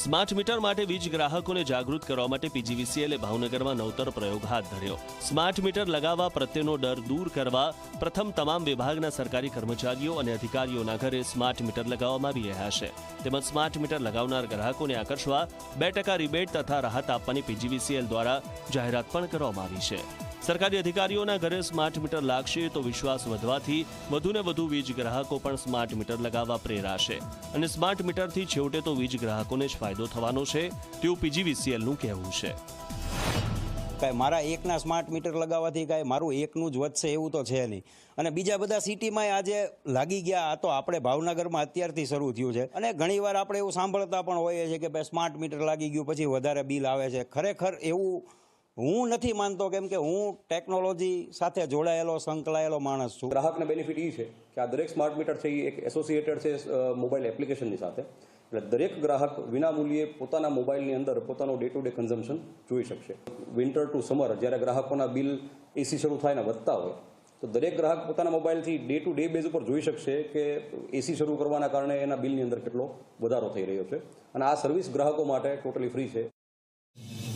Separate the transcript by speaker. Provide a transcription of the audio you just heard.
Speaker 1: Smart meter માટે વીજ ગ્રાહકોને જાગૃત કરવા માટે પીજીવીસીએલે ભાવનગરમાં નવતર પ્રયોગ હાથ ધર્યો. સ્માર્ટ મીટર લગાવવા પ્રત્યેનો ડર દૂર કરવા પ્રથમ તમામ વિભાગના સરકારી કર્મચારીઓ અને અધિકારીઓના ઘરે સ્માર્ટ મીટર લગાવવામાં આવી રહ્યા છે. તેમજ સ્માર્ટ મીટર લગાવનાર ગ્રાહકોને આકર્ષવા બે ટકા રિબેટ તથા રાહત આપવાની પીજીવીસીએલ દ્વારા જાહેરાત પણ કરવામાં આવી છે. સરકારી અધિકારીઓના ઘરે સ્માર્ટ મીટર લાગશે તો વિશ્વાસ વધવાથી વધુને વધુ વીજ ગ્રાહકો પણ સ્માર્ટ મીટર લગાવવા પ્રેરાશે. અને સ્માર્ટ મીટરથી છેવટે તો વીજ ગ્રાહકોને જ ફાયદો થવાનો છે, તેવું પીજીવીસીએલનું કહેવું છે.
Speaker 2: કાંઈ મારા એકના સ્માર્ટ મીટર લગાવવાથી કાંઈ મારું એકનું જ વધશે એવું તો છે નહીં. અને બીજા બધા સિટીમાં આજે લાગી ગયા, આ તો આપણે ભાવનગરમાં અત્યારથી શરૂ થયું છે. અને ઘણીવાર આપણે એવું સાંભળતા પણ હોઈએ છીએ કે ભાઈ સ્માર્ટ મીટર લાગી ગયું, પછી વધારે બિલ આવે છે. ખરેખર એવું હું નથી માનતો કેમ કે હું ટેકનોલોજી સાથે જોડાયેલો, સંકળાયેલો માણસ છું.
Speaker 3: ગ્રાહકને બેનિફિટ એ છે કે આ દરેક સ્માર્ટ મીટર છે એ એક એસોસિએટેડ છે મોબાઈલ એપ્લિકેશનની સાથે. એટલે દરેક ગ્રાહક વિના મૂલ્યે પોતાના મોબાઈલની અંદર પોતાનો ડે ટુ ડે કન્ઝમ્પશન જોઈ શકશે. વિન્ટર ટુ સમર જ્યારે ગ્રાહકોના બિલ એસી શરૂ થાય ને વધતા હોય, તો દરેક ગ્રાહક પોતાના મોબાઈલથી ડે ટુ ડે બેઝ ઉપર જોઈ શકશે કે એસી શરૂ કરવાના કારણે એના બિલની અંદર કેટલો વધારો થઈ રહ્યો છે. અને આ સર્વિસ ગ્રાહકો માટે ટોટલી ફ્રી છે.